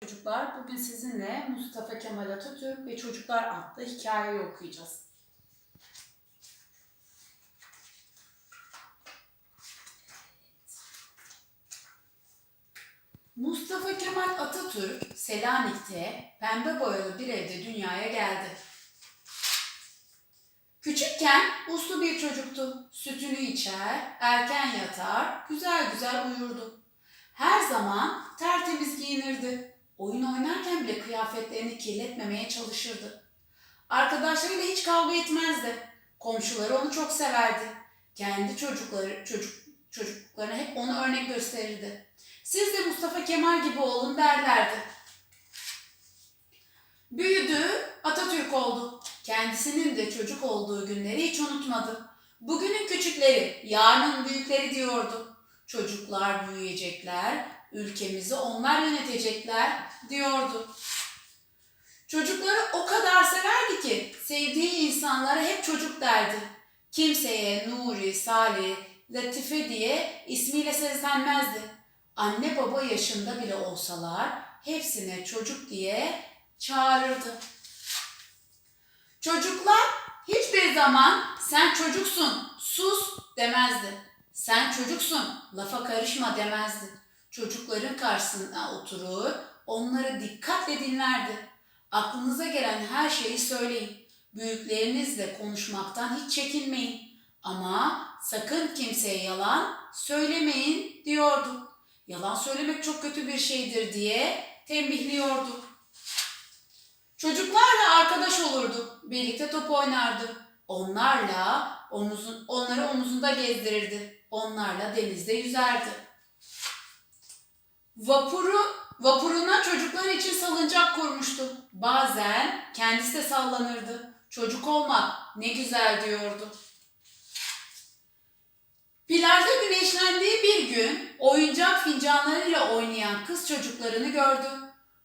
Çocuklar bugün sizinle Mustafa Kemal Atatürk ve Çocuklar adlı hikayeyi okuyacağız. Mustafa Kemal Atatürk Selanik'te pembe boyalı bir evde dünyaya geldi. Küçükken uslu bir çocuktu. Sütünü içer, erken yatar, güzel güzel uyurdu. Her zaman tertemiz giyinirdi. Oyun oynarken bile kıyafetlerini kirletmemeye çalışırdı. Arkadaşlarıyla hiç kavga etmezdi. Komşuları onu çok severdi. Kendi çocukları, çocuk, çocuklarına hep onu örnek gösterirdi. Siz de Mustafa Kemal gibi olun derlerdi. Büyüdü, Atatürk oldu. Kendisinin de çocuk olduğu günleri hiç unutmadı. Bugünün küçükleri, yarının büyükleri diyordu. Çocuklar büyüyecekler, ülkemizi onlar yönetecekler diyordu. Çocukları o kadar severdi ki sevdiği insanlara hep çocuk derdi. Kimseye Nuri, Salih, Latife diye ismiyle seslenmezdi. Anne baba yaşında bile olsalar hepsine çocuk diye çağırırdı. Çocuklar hiçbir zaman sen çocuksun, sus demezdi. Sen çocuksun, lafa karışma demezdi. Çocukların karşısına oturur, onları dikkatle dinlerdi. Aklınıza gelen her şeyi söyleyin. Büyüklerinizle konuşmaktan hiç çekinmeyin. Ama sakın kimseye yalan söylemeyin diyordu. Yalan söylemek çok kötü bir şeydir diye tembihliyordu. Çocuklarla arkadaş olurdu. Birlikte top oynardı. Onlarla omuzun, onları omuzunda gezdirirdi. Onlarla denizde yüzerdi. Vapuru, vapuruna çocuklar için salıncak kurmuştu. Bazen kendisi de sallanırdı. Çocuk olmak ne güzel diyordu. Plajda güneşlendiği bir gün oyuncak fincanlarıyla oynayan kız çocuklarını gördü.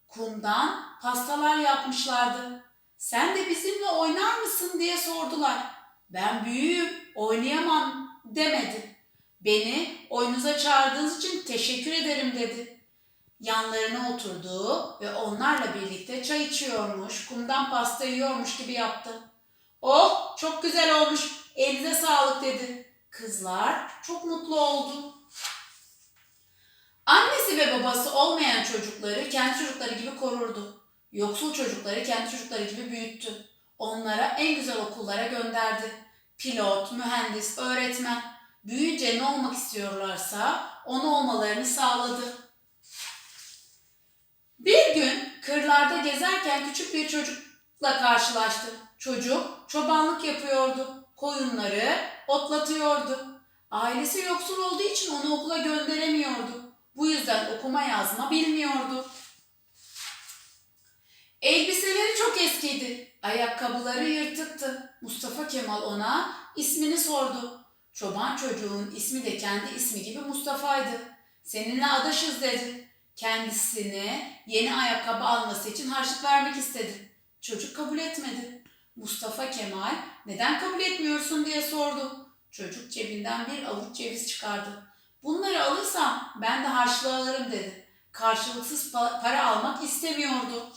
Kumdan pastalar yapmışlardı. Sen de bizimle oynar mısın diye sordular. Ben büyüğüm, oynayamam demedi. Beni oyunuza çağırdığınız için teşekkür ederim dedi. Yanlarına oturdu ve onlarla birlikte çay içiyormuş, kumdan pasta yiyormuş gibi yaptı. Oh çok güzel olmuş, elinize sağlık dedi. Kızlar çok mutlu oldu. Annesi ve babası olmayan çocukları kendi çocukları gibi korurdu. Yoksul çocukları kendi çocukları gibi büyüttü. Onlara en güzel okullara gönderdi. Pilot, mühendis, öğretmen. Büyüyünce ne olmak istiyorlarsa onu olmalarını sağladı. Bir gün kırlarda gezerken küçük bir çocukla karşılaştı. Çocuk çobanlık yapıyordu. Koyunları otlatıyordu. Ailesi yoksul olduğu için onu okula gönderemiyordu. Bu yüzden okuma yazma bilmiyordu. Eskiydi. Ayakkabıları yırtıktı. Mustafa Kemal ona ismini sordu. Çoban çocuğun ismi de kendi ismi gibi Mustafa'ydı. Seninle adaşız dedi. Kendisine yeni ayakkabı alması için harçlık vermek istedi. Çocuk kabul etmedi. Mustafa Kemal neden kabul etmiyorsun diye sordu. Çocuk cebinden bir avuç ceviz çıkardı. Bunları alırsam ben de harçlığı alırım dedi. Karşılıksız pa- para almak istemiyordu.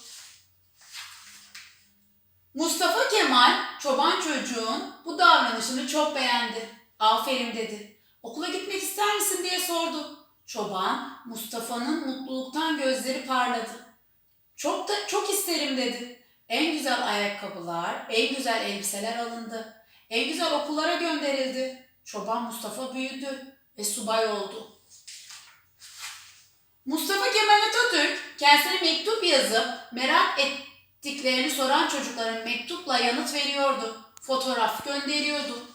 Mustafa Kemal çoban çocuğun bu davranışını çok beğendi. Aferin dedi. Okula gitmek ister misin diye sordu. Çoban Mustafa'nın mutluluktan gözleri parladı. Çok da çok isterim dedi. En güzel ayakkabılar, en güzel elbiseler alındı. En güzel okullara gönderildi. Çoban Mustafa büyüdü ve subay oldu. Mustafa Kemal Atatürk kendisine mektup yazıp merak ettiklerini soran çocukların mektupla yanıt veriyordu. Fotoğraf gönderiyordu.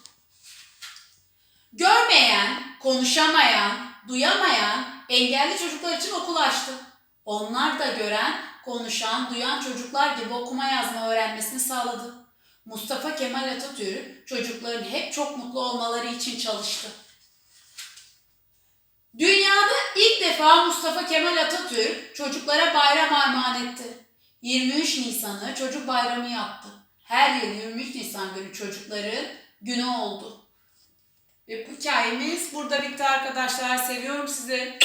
Görmeyen, konuşamayan, duyamayan engelli çocuklar için okul açtı. Onlar da gören, konuşan, duyan çocuklar gibi okuma yazma öğrenmesini sağladı. Mustafa Kemal Atatürk çocukların hep çok mutlu olmaları için çalıştı. Dünyada ilk defa Mustafa Kemal Atatürk çocuklara bayram armağan etti. 23 Nisan'ı çocuk bayramı yaptı. Her yıl 23 Nisan günü çocukların günü oldu. Ve bu hikayemiz burada bitti arkadaşlar. Seviyorum sizi.